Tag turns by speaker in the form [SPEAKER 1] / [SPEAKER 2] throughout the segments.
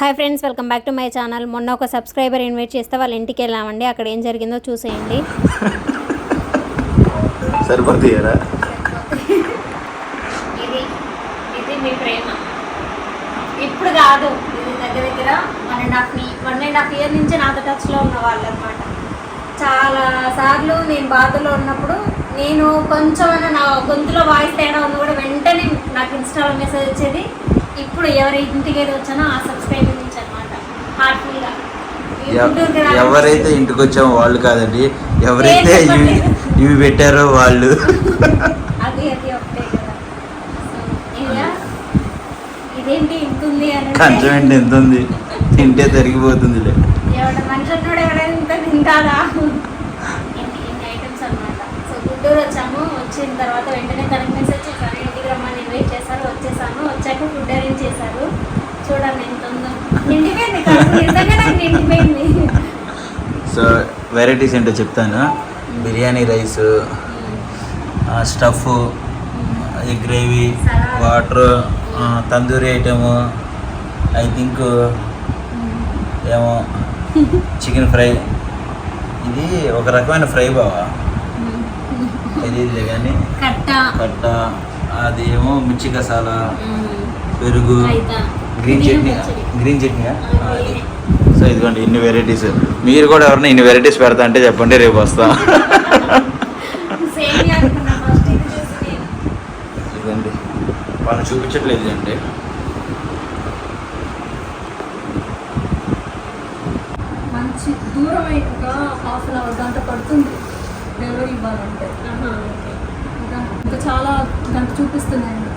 [SPEAKER 1] Hi friends welcome back to my channel. మొన్న ఒక subscriber invite చేస్తే వాళ్ళ ఇంటికి వెళ్ళామండి. అక్కడ ఏం జరిగిందో చూసేయండి.
[SPEAKER 2] సరిపోతాయరా?
[SPEAKER 1] ఇది ఇది మీ ప్రేమ. ఇప్పుడు కాదు ఇది దగ్గర దగ్గర one and half one and half year నుంచి నాతో టచ్లో ఉన్న వాళ్ళు అనమాట చాలా సార్లు నేను బాధలో ఉన్నప్పుడు నేను కొంచెం నా గొంతులో వాయిస్ తేడా ఉంది కూడా వెంటనే నాకు ఇన్స్టాలో మెసేజ్ వచ్చేది ఇప్పుడు ఎవరి ఇంటికి ఏదో వచ్చానో ఆ సబ్స్క్రైబ్ నుంచి అనమాట హార్ట్ఫుల్గా
[SPEAKER 2] ఎవ- ఎవరైతే ఇంటికి వచ్చామో వాళ్ళు కాదండి ఎవరైతే ఇవి పెట్టారో వాళ్ళు. కంచం ఎంత ఉంది. తింటే
[SPEAKER 1] సో గుంటూరు వచ్చాము. వచ్చిన తర్వాత వెంటనే తనకి మెసేజ్ చేశాను ఇంటికి రమ్మని ఇన్వైట్ చేశారు వచ్చేసాను వచ్చాక ఫుడ్ అరేంజ్ చేశారు. చూడండి ఎంత ఉందో. నిండిపోయింది కడుపు నిజంగా నాకు నిండిపోయింది.
[SPEAKER 2] సో వెరైటీస్ ఏంటో చెప్తాను. Biryani rice stuff egg gravy. Water tandoori item I think ఏమో చికెన్ ఫ్రై ఇది ఒక రకమైన ఫ్రై బావా. తెలియదులే కానీ
[SPEAKER 1] కట్ట.
[SPEAKER 2] కట్ట అది ఏమో మిర్చి కసాలా. పెరుగు. Green chutney. Green chutney. So ఇదిగోండి ఇన్ని వెరైటీస్ మీరు కూడా ఎవరైనా ఇన్ని వెరైటీస్ పెడతా అంటే చెప్పండి రేపు వస్తా. ఇదండి వాళ్ళు చూపించట్లేదు అంటే
[SPEAKER 3] మంచి దూరం హాఫ్ అన్ అవర్ గంట పడుతుంది డెలివరీ ఇవ్వాలంటే. ఇంకా ఇంకా చాలా గంట చూపిస్తున్నాయి అన్నమాట.
[SPEAKER 1] మ్మ్.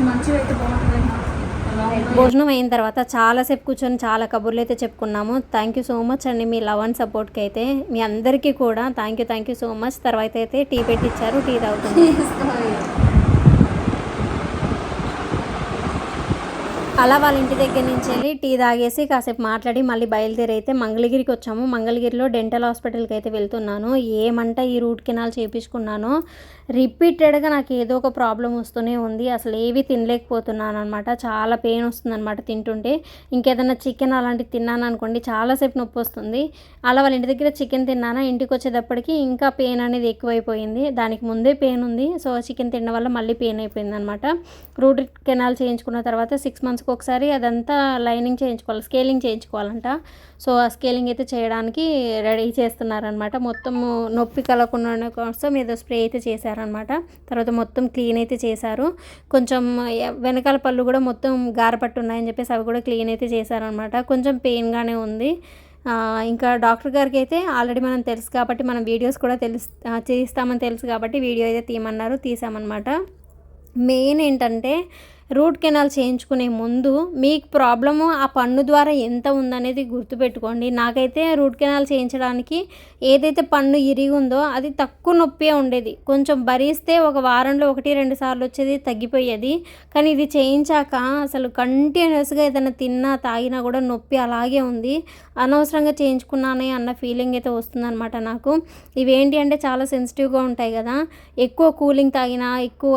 [SPEAKER 3] కొంచెం మంచిగా అయితే బాగుంటుంది. నాకు. ఎలా ఉందో
[SPEAKER 1] భోజనం అయిన తర్వాత చాలాసేపు కూర్చొని చాలా కబుర్లు అయితే చెప్పుకున్నాము. థ్యాంక్ యూ సో మచ్ అండి మీ లవ్ అండ్ సపోర్ట్కి అయితే. మీ అందరికీ కూడా thank you thank you so much తర్వాత అయితే టీ పెట్టించారు టీ తాగుతుంది అలా వాళ్ళ ఇంటి దగ్గర నుంచి వెళ్ళి టీ తాగేసి కాసేపు మాట్లాడి మళ్ళీ బయలుదేరి అయితే మంగళగిరికి వచ్చాము. మంగళగిరిలో డెంటల్ హాస్పిటల్కి అయితే వెళ్తున్నాను. ఏమంట ఈ రూట్ కెనాల్ చేయించుకున్నాను రిపీటెడ్గా నాకు ఏదో ఒక ప్రాబ్లం వస్తూనే ఉంది. అసలు ఏవి తినలేకపోతున్నాను అనమాట చాలా పెయిన్ వస్తుంది అనమాట తింటుంటే. ఇంకేదైనా చికెన్ అలాంటివి తిన్నాను అనుకోండి చాలాసేపు నొప్పి వస్తుంది. అలా వాళ్ళ ఇంటి దగ్గర చికెన్ తిన్నానా? ఇంటికి వచ్చేటప్పటికి ఇంకా పెయిన్ అనేది ఎక్కువైపోయింది. దానికి ముందే పెయిన్ ఉంది. సో చికెన్ తినడం వల్ల మళ్ళీ పెయిన్ అయిపోయింది అనమాట రూట్ కెనాల్ చేయించుకున్న తర్వాత సిక్స్ మంత్స్కి ఒక్కొక్కసారి అదంతా లైనింగ్ చేయించుకోవాలి స్కేలింగ్ చేయించుకోవాలంట. సో ఆ స్కేలింగ్ అయితే చేయడానికి రెడీ చేస్తున్నారనమాట మొత్తం నొప్పి కలగకుండా కోసం ఏదో స్ప్రే అయితే చేశారనమాట తర్వాత మొత్తం క్లీన్ అయితే చేశారు. కొంచెం వెనకాల పళ్ళు కూడా మొత్తం గారపట్టు ఉన్నాయని చెప్పేసి అవి కూడా క్లీన్ అయితే చేశారనమాట కొంచెం పెయిన్గానే ఉంది. ఇంకా డాక్టర్ గారికి అయితే ఆల్రెడీ మనం తెలుసు కాబట్టి మనం వీడియోస్ కూడా తెలుసు చేస్తామని తెలుసు కాబట్టి వీడియో అయితే తీయమన్నారు తీసామన్నమాట. మెయిన్ ఏంటంటే రూట్ కెనాల్ చేయించుకునే ముందు మీకు ప్రాబ్లము ఆ పన్ను ద్వారా ఎంత ఉందనేది గుర్తుపెట్టుకోండి. నాకైతే రూట్ కెనాల్ చేయించడానికి ఏదైతే పన్ను ఇరిగి ఉందో అది తక్కువ నొప్పి ఉండేది. కొంచెం భరిస్తే ఒక వారంలో ఒకటి రెండు సార్లు వచ్చేది తగ్గిపోయేది. కానీ ఇది చేయించాక అసలు కంటిన్యూస్గా ఏదైనా తిన్నా తాగినా కూడా నొప్పి అలాగే ఉంది. అనవసరంగా చేయించుకున్నానే అన్న ఫీలింగ్ అయితే వస్తుందన్నమాట నాకు. ఇవేంటి అంటే చాలా సెన్సిటివ్గా ఉంటాయి కదా. ఎక్కువ కూలింగ్ తాగినా ఎక్కువ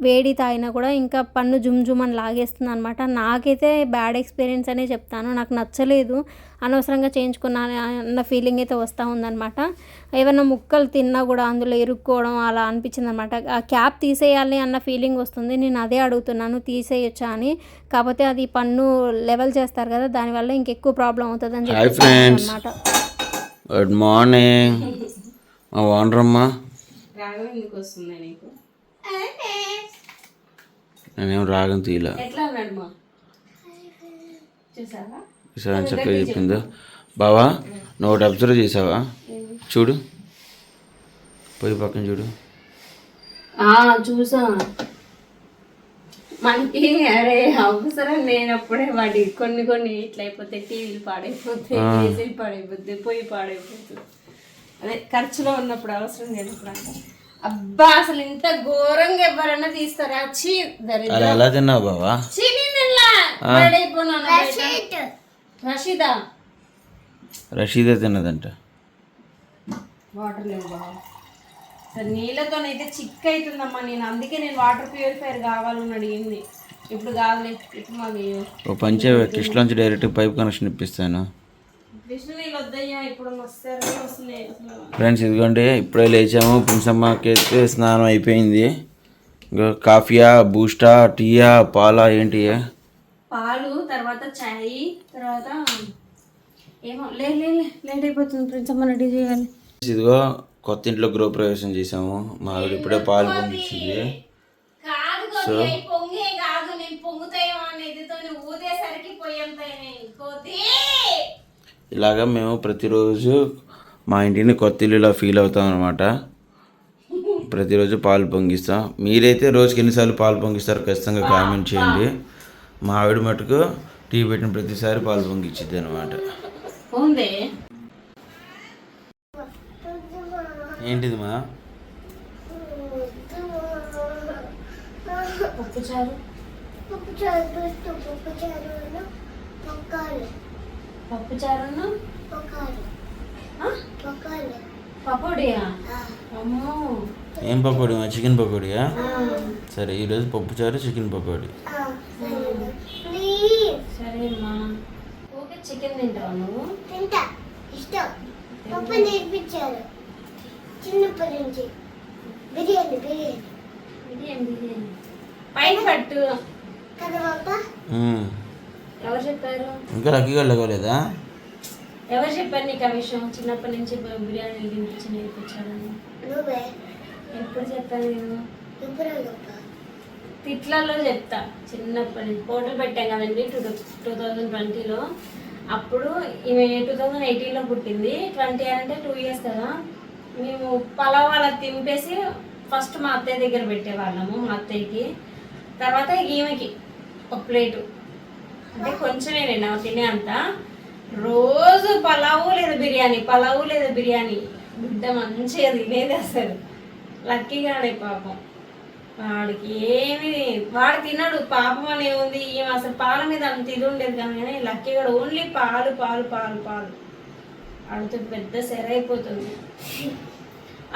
[SPEAKER 1] వేడి తాగినా కూడా ఇంకా పన్ను జుమ్ జుమ్ అని లాగేస్తుంది అనమాట నాకైతే బ్యాడ్ ఎక్స్పీరియన్స్ అనే చెప్తాను. నాకు నచ్చలేదు. అనవసరంగా చేయించుకున్నాను అన్న ఫీలింగ్ అయితే వస్తూ ఉందన్నమాట. ఏమైనా ముక్కలు తిన్నా కూడా అందులో ఇరుక్కోవడం అలా అనిపించింది అనమాట ఆ క్యాప్ తీసేయాలి అన్న ఫీలింగ్ వస్తుంది. నేను అదే అడుగుతున్నాను తీసేయొచ్చా అని. కాకపోతే అది పన్ను లెవెల్ చేస్తారు కదా దానివల్ల ఇంకెక్కువ ప్రాబ్లం అవుతుంది అని
[SPEAKER 2] friends.
[SPEAKER 1] అనమాట
[SPEAKER 2] గుడ్ మార్నింగ్ మా ఓనర్ అమ్మా
[SPEAKER 1] రాగం ఎందుకు వస్తుంది నీకు?
[SPEAKER 2] నేనేం రాగం తీయలే.
[SPEAKER 1] చూసావా?
[SPEAKER 2] చక్కగా చెప్పిందో? బావా నువ్వు ఒకటి అబ్జర్వ్ చేసావా? చూడు. పోయి పక్కన చూడు.
[SPEAKER 1] చూసా. మనకి అరే అవసరం లేనప్పుడే వాడి కొన్ని కొన్ని ఇట్లా అయిపోతాయి టీవీలు పాడైపోతాయి ఏసీలు పాడైపోతాయి పొయ్యి పాడైపోతుంది అదే ఖర్చులో ఉన్నప్పుడు అవసరం లేనప్పుడు అంట అబ్బా అసలు ఇంత ఘోరంగా ఎవరన్నా తీస్తారా? చీ
[SPEAKER 2] అది ఎలా తిన్నావు బావా?
[SPEAKER 1] చీ నేను. రషీదా.
[SPEAKER 2] రషీదే? తిన్నదంట.
[SPEAKER 1] వాటర్ లేవు సరే నీళ్ళతోనైతే చిక్ అవుతుందమ్మా నేను. అందుకే నేను వాటర్ ప్యూరిఫైర్ కావాలని అడిగింది
[SPEAKER 4] ఇప్పుడు కాదులే ఇప్పుడు మాకు
[SPEAKER 2] ఓ పంచే కిష్లోంచి డైరెక్ట్ పైప్ కనెక్షన్ ఇప్పిస్తాను. ఫ్రెండ్స్ ఇదిగోండి ఇప్పుడే లేచాము. పుంసమ్మకి అయితే స్నానం అయిపోయింది. ఇంకా కాఫీయా బూస్టా టీయా పాలా ఏంటి
[SPEAKER 4] పాలు తర్వాత చాయ్ తర్వాత ఏమో లేట్ అయిపోతుంది ఫ్రెండ్స్ అమ్మ రెడీ చేయాలి.
[SPEAKER 2] ఇదిగో కొత్త ఇంట్లో గృహప్రవేశం చేసాము మా ఆవిడ ఇప్పుడే పాలు పొందించింది
[SPEAKER 4] కాదు
[SPEAKER 2] సో ఇలాగా మేము ప్రతిరోజు మా ఇంటిని కొత్త ఇల్లులా ఫీల్ అవుతాం అనమాట ప్రతిరోజు పాలు పొంగిస్తాం. మీరైతే రోజుకి ఎన్నిసార్లు పాలు పొంగిస్తారో ఖచ్చితంగా కామెంట్ చేయండి. మా ఆవిడ మటుకు టీ పెట్టిన ప్రతిసారి పాలు పొంగిచ్చిద్ది అనమాట ఏంటిది మా?
[SPEAKER 4] పప్పు చారు పప్పు చారును? పకోడియా? అమ్మో.
[SPEAKER 2] ఏం పకోడీ? చికెన్ పకోడీయా? సరే ఈరోజు పప్పు చారు చికెన్ పకోడీ.
[SPEAKER 4] సరే అమ్మా ఓకే చికెన్ తింటావా నువ్వు?
[SPEAKER 5] తింటా. ఇష్టం. పప్పు నేర్పించారు. చిన్నప్పటి నుంచి. బిర్యానీ బిర్యానీ.
[SPEAKER 4] బిర్యానీ బిర్యానీ. పైన పట్టు.
[SPEAKER 5] కదా పాప.
[SPEAKER 4] ఎవరు చెప్పారు?
[SPEAKER 2] ఇంకా లక్కీగా లేవలేదా?
[SPEAKER 4] ఎవరు చెప్పారు నీకు ఆ విషయం? చిన్నప్పటి నుంచి బిర్యానీ తినిపించి నేర్పించాడని
[SPEAKER 5] నువ్వే.
[SPEAKER 4] ఎప్పుడు చెప్పాను నేను? తిట్లలో చెప్తా. చిన్నప్పటి నుంచి. హోటల్ పెట్టాం కదండి టూ టూ థౌజండ్ ట్వంటీలో. అప్పుడు ఈమె టూ థౌజండ్ ఎయిటీన్లో పుట్టింది. ట్వంటీ అంటే టూ ఇయర్స్ కదా. మేము పలావ్ అలా తింపేసి ఫస్ట్ మా అత్తయ్య దగ్గర పెట్టేవాళ్ళము మా అత్తయ్యకి. తర్వాత ఈమెకి ఒక ప్లేటు. అంటే కొంచెమే నేను తినే అంత. రోజు పలావు లేదా బిర్యానీ పలావు లేదా బిర్యానీ. బిడ్డ మంచిగా తినేది అసలు. లక్కీగానే పాపం. వాడికి ఏమి వాడు తినడు పాపం అని ఏముంది? ఏం అసలు పాల మీద అంత ఇది ఉండేది కానీ లక్కీగా ఓన్లీ పాలు పాలు పాలు పాలు. అడుగుతూ పెద్ద సెర అయిపోతుంది.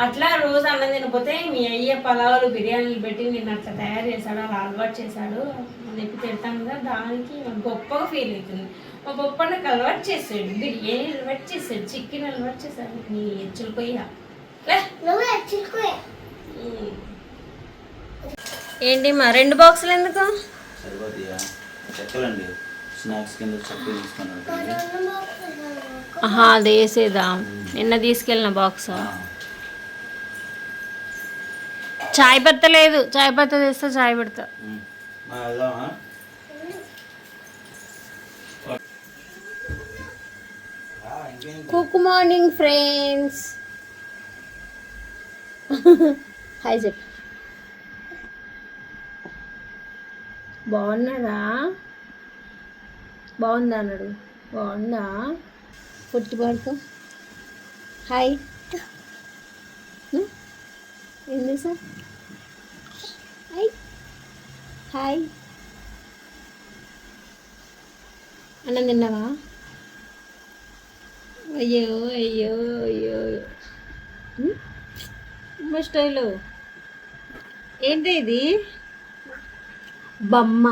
[SPEAKER 4] అట్లా రోజు అన్నం తినకపోతే మీ అయ్య పలావులు బిర్యానీలు పెట్టి నేను అట్లా తయారు చేశాడు అలా అలవాటు చేశాడు. అని చెప్పి తిడతాను కదా దానికి నాకు గొప్పగా ఫీల్ అవుతుంది. మా గొప్ప నాకు అలవాటు చేసాడు బిర్యానీ అలవాటు చేసాడు చికెన్ అలవాటు చేశాడు నీ ఎచ్చులు పోయా లే.
[SPEAKER 5] నువ్వే చిక్కుయే
[SPEAKER 4] ఏంటి మా రెండు బాక్సులు ఎందుకు? అది వేసేదా నిన్న తీసుకెళ్ళిన బాక్స్? చాయ్ పత్త లేదు. చాయ్ పత్త తెస్తే చాయ్ పెడతా. గుడ్ మార్నింగ్ ఫ్రెండ్స్ హాయ్ చెప్పు బాగున్నారా? బాగుందా అన్నాడు. బాగుందా? పుట్టి పడుకో హాయ్ hmm? ఏం చేసా హాయ్ హాయ్ అన్నం తిన్నావా? అయ్యో అయ్యో అయ్యో. హ్మ్? మా స్టైలు. ఏంటి ఇది? బొమ్మ.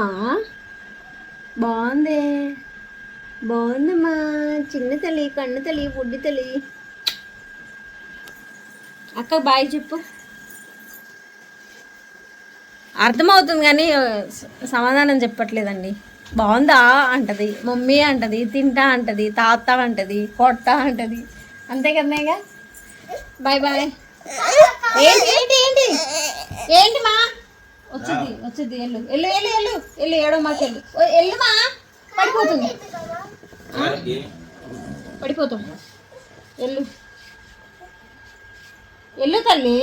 [SPEAKER 4] బాగుంది. బాగుందమ్మా. చిన్న తల్లి కన్ను తల్లి బుడ్డి తల్లి. అక్క బాయ్ చెప్పు. అర్థమవుతుంది కానీ సమాధానం చెప్పట్లేదండి. బాగుందా అంటది మమ్మీ అంటది తింటా అంటది తాత అంటది కొట్టా అంటది. అంతే కదనేగా బాయ్ బాయ్ ఏంటి? ఏంటి? ఏంటి? ఏంటి మా? వచ్చింది వచ్చింది ఎల్లు ఎల్లు ఎల్లు ఎల్లు ఎల్లు ఏడో మాకు ఎల్లు ఓ, ఎల్లు మా. పడిపోతుంది. పడిపోతుంది. ఎల్లు ఎల్లు తల్లి.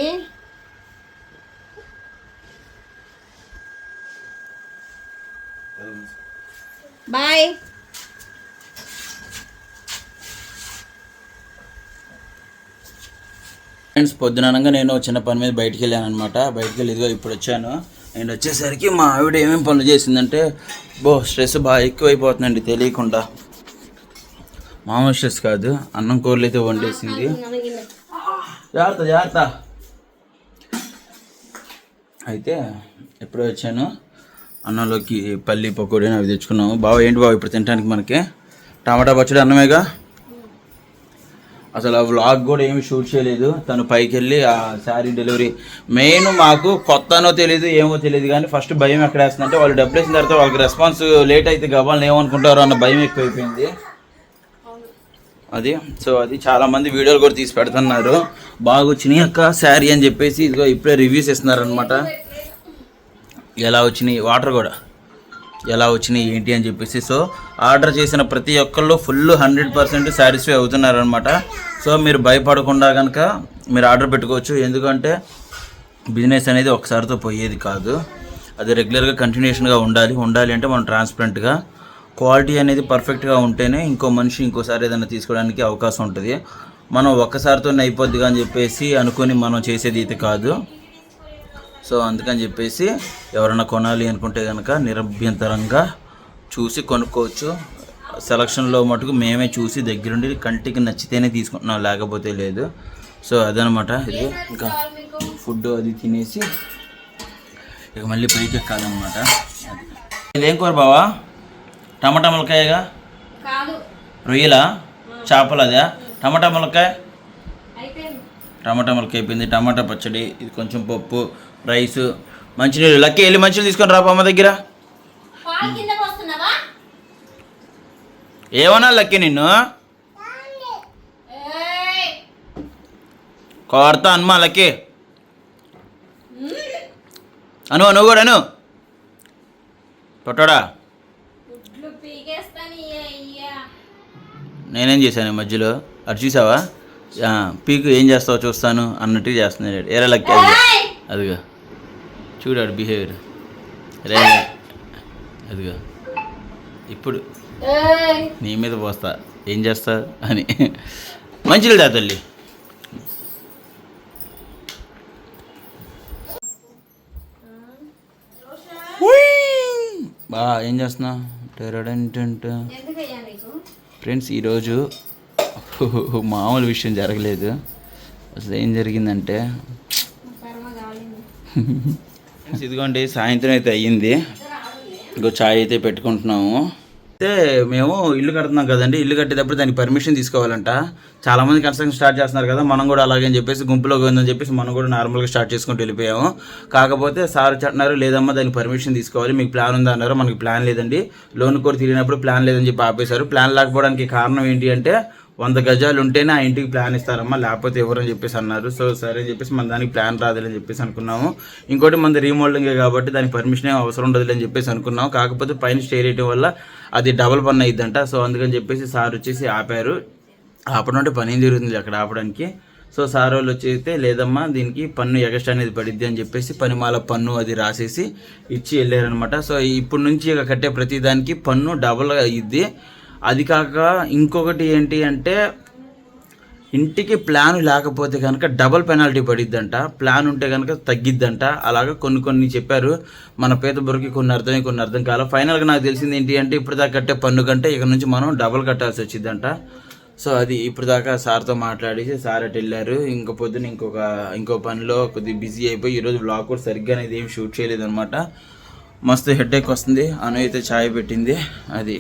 [SPEAKER 4] బాయ్.
[SPEAKER 2] ఫ్రెండ్స్ పొద్దుననగా నేను చిన్న పని మీద బయటికి వెళ్ళాను అనమాట బయటికి వెళ్ళి ఇదిగో ఇప్పుడు వచ్చాను. నేను వచ్చేసరికి మా ఆవిడ ఏమేమి పనులు చేసిందంటే బో స్ట్రెస్ బాగా ఎక్కువైపోతుందండి తెలియకుండా. మామూలు స్ట్రెస్ కాదు అన్నం కూరలు అయితే వండేసింది. జాగ్రత్త జాగ్రత్త. అయితే ఎప్పుడు వచ్చాను. అన్నంలోకి పల్లి పకోడీ అవి తెచ్చుకున్నాము. బావ ఏంటి బావ ఇప్పుడు తినడానికి మనకి? టమాటా పచ్చడి అన్నమేగా? అసలు ఆ వ్లాగ్ కూడా ఏమి షూట్ చేయలేదు. తను పైకి వెళ్ళి ఆ శారీ డెలివరీ మెయిన్ మాకు కొత్తనో తెలియదు ఏమో తెలియదు కానీ ఫస్ట్ భయం ఎక్కడ వేస్తుందంటే వాళ్ళు డబ్బులు వేసిన తర్వాత వాళ్ళకి రెస్పాన్స్ లేట్ అయితే గబాలను ఏమనుకుంటారో అన్న భయం ఎక్కువైపోయింది. అది సో అది చాలా మంది వీడియోలు కూడా తీసి పెడుతున్నారు. బాగా వచ్చినాయి అక్క శారీ అని చెప్పేసి ఇదిగో ఇప్పుడే రివ్యూస్ ఇస్తున్నారు అనమాట ఎలా వచ్చినాయి వాటర్ కూడా ఎలా వచ్చినాయి ఏంటి అని చెప్పేసి. సో ఆర్డర్ చేసిన ప్రతి ఒక్కళ్ళు ఫుల్ హండ్రెడ్ పర్సెంట్ సాటిస్ఫై అవుతున్నారనమాట సో మీరు భయపడకుండా కనుక మీరు ఆర్డర్ పెట్టుకోవచ్చు. ఎందుకంటే బిజినెస్ అనేది ఒకసారితో పోయేది కాదు. అది రెగ్యులర్గా కంటిన్యూషన్గా ఉండాలి. ఉండాలి అంటే మనం ట్రాన్స్పరెంట్గా క్వాలిటీ అనేది పర్ఫెక్ట్గా ఉంటేనే ఇంకో మనిషి ఇంకోసారి ఏదైనా తీసుకోవడానికి అవకాశం ఉంటుంది. మనం ఒక్కసారితో అయిపోద్దిగా అని చెప్పేసి అనుకొని మనం చేసేది ఇది కాదు. సో అందుకని చెప్పేసి ఎవరైనా కొనాలి అనుకుంటే కనుక నిరభ్యంతరంగా చూసి కొనుక్కోవచ్చు. సెలక్షన్లో మటుకు మేమే చూసి దగ్గరుండి కంటికి నచ్చితేనే తీసుకుంటున్నాం లేకపోతే లేదు. సో అదనమాట. ఇది ఇంకా ఫుడ్ అది తినేసి ఇక మళ్ళీ పైకి ఎక్కాలన్నమాట. ఇదేం కూర బావా? టమాటా ములకాయగా రొయ్యలా? చేపలు అదా టమాటా ములకాయ
[SPEAKER 3] అయిపోయింది
[SPEAKER 2] టమాటా ములక అయిపోయింది టమాటా పచ్చడి ఇది కొంచెం పప్పు రైస్ మంచినీళ్ళు. లక్కీ వెళ్ళి మంచినీళ్ళు తీసుకొని రా అమ్మ దగ్గర. ఏమన్నా లక్కీ నిన్ను? కోరతా అనుమా లక్కీ. అను నువ్వు కూడా అను. పొట్టోడా నేనేం చేశాను మధ్యలో? అటు చూసావా? పీకు ఏం చేస్తావో చూస్తాను అన్నట్టు చేస్తున్నాడు లక్కీ అదిగో అదిగో. చూడాడు బిహేవియర్ రే అదిగో. ఇప్పుడు
[SPEAKER 3] ఏయ్!
[SPEAKER 2] నీ మీద పోస్తా. ఏం చేస్తా అని. మంచిది దా తల్లి. బా ఏం చేస్తున్నా ఫ్రెండ్స్ ఈరోజు మామూలు విషయం జరగలేదు. అసలు ఏం జరిగిందంటే ఇదిగోండి సాయంత్రం అయితే అయ్యింది. ఇంకో చాయ్ అయితే పెట్టుకుంటున్నాము. అయితే మేము ఇల్లు కడుతున్నాం కదండి. ఇల్లు కట్టేటప్పుడు దానికి పర్మిషన్ తీసుకోవాలంట. చాలామంది కన్స్ట్రక్షన్ స్టార్ట్ చేస్తున్నారు కదా మనం కూడా అలాగే అని చెప్పేసి గుంపులో ఉందని చెప్పేసి మనం కూడా నార్మల్గా స్టార్ట్ చేసుకుంటూ వెళ్ళిపోయాము. కాకపోతే సార్ అంటున్నారు లేదమ్మా దానికి పర్మిషన్ తీసుకోవాలి. మీకు ప్లాన్ ఉందా అన్నారు. మనకి ప్లాన్ లేదండి. లోన్ కూడా తిరిగినప్పుడు ప్లాన్ లేదని చెప్పి ఆపేశారు. ప్లాన్ లేకపోవడానికి కారణం ఏంటి అంటే వంద గజాలు ఉంటేనే ఆ ఇంటికి ప్లాన్ ఇస్తారమ్మా లేకపోతే ఎవరని చెప్పేసి అన్నారు. సో సరే అని చెప్పేసి మన దానికి ప్లాన్ రాదని చెప్పేసి అనుకున్నాము. ఇంకోటి మన రీమోడలింగ్ కాబట్టి దానికి పర్మిషన్ ఏం అవసరం ఉండదు అని చెప్పేసి అనుకున్నాం కాకపోతే పైన స్టే చేయడం వల్ల అది డబల్ పన్ను అయ్యిద్దంట సో అందుకని చెప్పేసి సార్ వచ్చేసి ఆపారు. ఆపడం అంటే పని ఏం జరుగుతుంది అక్కడ ఆపడానికి? సో సార్ వాళ్ళు వచ్చేస్తే లేదమ్మా దీనికి పన్ను ఎగస్ట్రా అనేది పడిద్ది అని చెప్పేసి పనిమాల పన్ను అది రాసేసి ఇచ్చి వెళ్ళారనమాట సో ఇప్పటి నుంచి ఇక కట్టే ప్రతి దానికి పన్ను డబల్ అయ్యిద్ది అది కాక ఇంకొకటి ఏంటి అంటే ఇంటికి ప్లాన్ లేకపోతే కనుక డబల్ పెనాల్టీ పడిద్దంట. ప్లాన్ ఉంటే కనుక తగ్గిద్దంట. అలాగా కొన్ని కొన్ని చెప్పారు మన పేదబురికి కొన్ని అర్థమై కొన్ని అర్థం కాల. ఫైనల్గా నాకు తెలిసింది ఏంటి అంటే ఇప్పుడు దాకా కట్టే పన్ను కంటే ఇక్కడ నుంచి మనం డబల్ కట్టాల్సి వచ్చిందంట సో అది ఇప్పుడు దాకా సార్తో మాట్లాడేసి సార్ అటు వెళ్ళారు. ఇంకో పొద్దున ఇంకొక ఇంకో పనిలో కొద్దిగా బిజీ అయిపోయి ఈరోజు బ్లాగ్ కూడా సరిగ్గా అనేది ఏం షూట్ చేయలేదన్నమాట. మస్తు హెడేక్ వస్తుంది. అను అయితే ఛాయ్ పెట్టింది. అది.